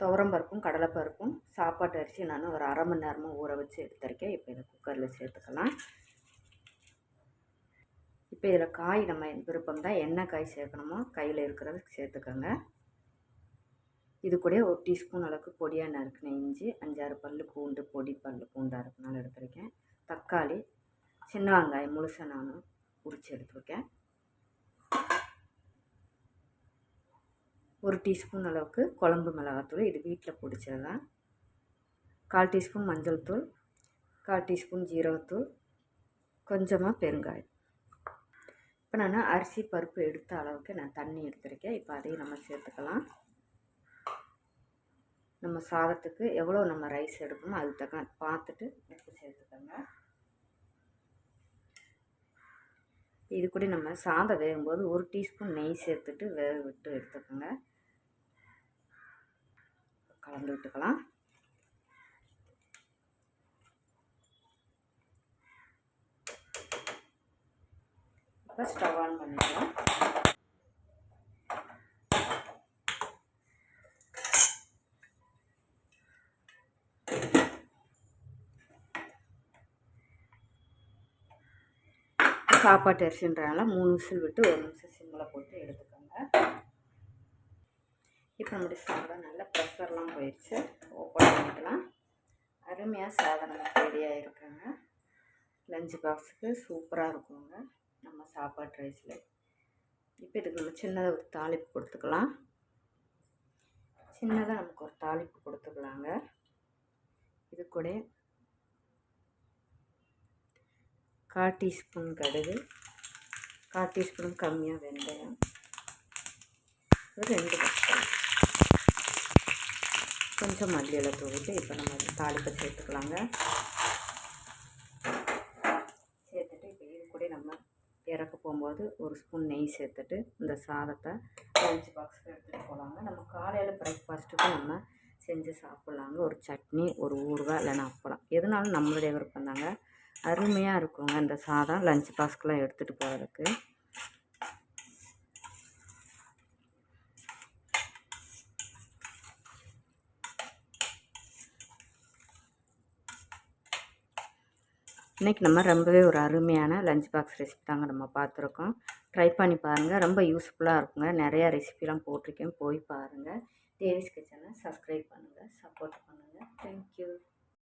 துவரம்பருப்பும் கடலைப்பருப்பும் சாப்பாட்டு அரிசி நான் ஒரு அரை மணி நேரமாக ஊற வச்சு எடுத்திருக்கேன். இப்போ இதை குக்கரில் சேர்த்துக்கலாம். இப்போ இதில் காய் நம்ம விருப்பம் தான். என்ன காய் சேர்க்கணுமோ கையில் இருக்கிறத சேர்த்துக்கோங்க. இது கூட ஒரு டீஸ்பூன் அளவுக்கு பொடியாக நறுக்கின இஞ்சி அஞ்சாறு பல் பூண்டு பொடி பல் பூண்டாக இருக்கனால எடுத்திருக்கேன். தக்காளி சின்ன வெங்காயம் முழுசாக நான் உரித்து எடுத்துருக்கேன். ஒரு டீஸ்பூன் அளவுக்கு குழம்பு மிளகாத்தூள் இது வீட்டில் பிடிச்சது தான் கால் டீஸ்பூன் மஞ்சள் தூள் கால் டீஸ்பூன் ஜீரகத்தூள் கொஞ்சமாக பெருங்காயம். இப்போ நான் அரிசி பருப்பு எடுத்த அளவுக்கு நான் தண்ணி எடுத்திருக்கேன். இப்போ அதையும் நம்ம சேர்த்துக்கலாம். நம்ம சாதத்துக்கு எவ்வளோ நம்ம ரைஸ் எடுக்கணுமோ அது தக்க பார்த்துட்டு எடுத்து சேர்த்துக்கோங்க. இது கூட நம்ம சாதம் வேகும்போது ஒரு டீஸ்பூன் நெய் சேர்த்துட்டு வேக விட்டு எடுத்துக்கோங்க. கலந்து விட்டுக்கலாம். இப்போ ஸ்டவ் ஆன் பண்ணிக்கலாம். சாப்பாட்டு அரிசின்றனால மூணு விசில் விட்டு ஒரு நிமிஷம் சிம்மில் போட்டு எடுத்துக்கோங்க. இப்போ நம்முடைய சாதம் நல்லா ப்ரெஷர்லாம் போயிடுச்சு. ஓப்பன் பண்ணிக்கலாம். அருமையாக சாதம் நமக்கு ரெடியாக இருக்குங்க லஞ்ச் பாக்ஸுக்கு சூப்பராக இருக்குங்க. நம்ம சாப்பாட்டு ரைஸில் இப்போ இதுக்கு நம்ம சின்னதாக ஒரு தாளிப்பு கொடுத்துக்கலாம். சின்னதாக நமக்கு ஒரு தாளிப்பு கொடுத்துக்கலாங்க. இது கூட கால் டீஸ்பூன் கடுகு கால் டீஸ்பூன் கம்மியாக வெந்தயம். ரெண்டு கொஞ்சம் மல்லியில் தூவிட்டு இப்போ நம்ம தாளிப்பை சேர்த்துக்கலாங்க. சேர்த்துட்டு இப்போ இது கூட நம்ம இறக்க போகும்போது ஒரு ஸ்பூன் நெய் சேர்த்துட்டு இந்த சாதத்தை லஞ்ச் பாக்ஸில் எடுத்துகிட்டு போகலாங்க நம்ம காலையில் பிரேக்ஃபாஸ்ட்டுக்கு நம்ம செஞ்சு சாப்பிட்லாங்க. ஒரு சட்னி ஒரு ஊறுகாய் இல்லைன்னா அப்பளம். எதுனாலும் நம்மளுடைய விருப்பம் தாங்க அருமையாக இருக்குங்க இந்த சாதம் லஞ்ச் பாக்ஸ்க்கெலாம் எடுத்துகிட்டு போகிறதுக்கு இன்றைக்கி நம்ம ரொம்பவே ஒரு அருமையான லஞ்ச் பாக்ஸ் ரெசிபி தாங்க நம்ம பார்த்துருக்கோம். ட்ரை பண்ணி பாருங்கள் ரொம்ப யூஸ்ஃபுல்லாக இருக்குங்க. நிறையா ரெசிபிலாம் போட்டிருக்கேன். போய் பாருங்கள் தேவிஸ் கிச்சனை சப்ஸ்கிரைப் பண்ணுங்கள் சப்போர்ட் பண்ணுங்கள் தேங்க்யூ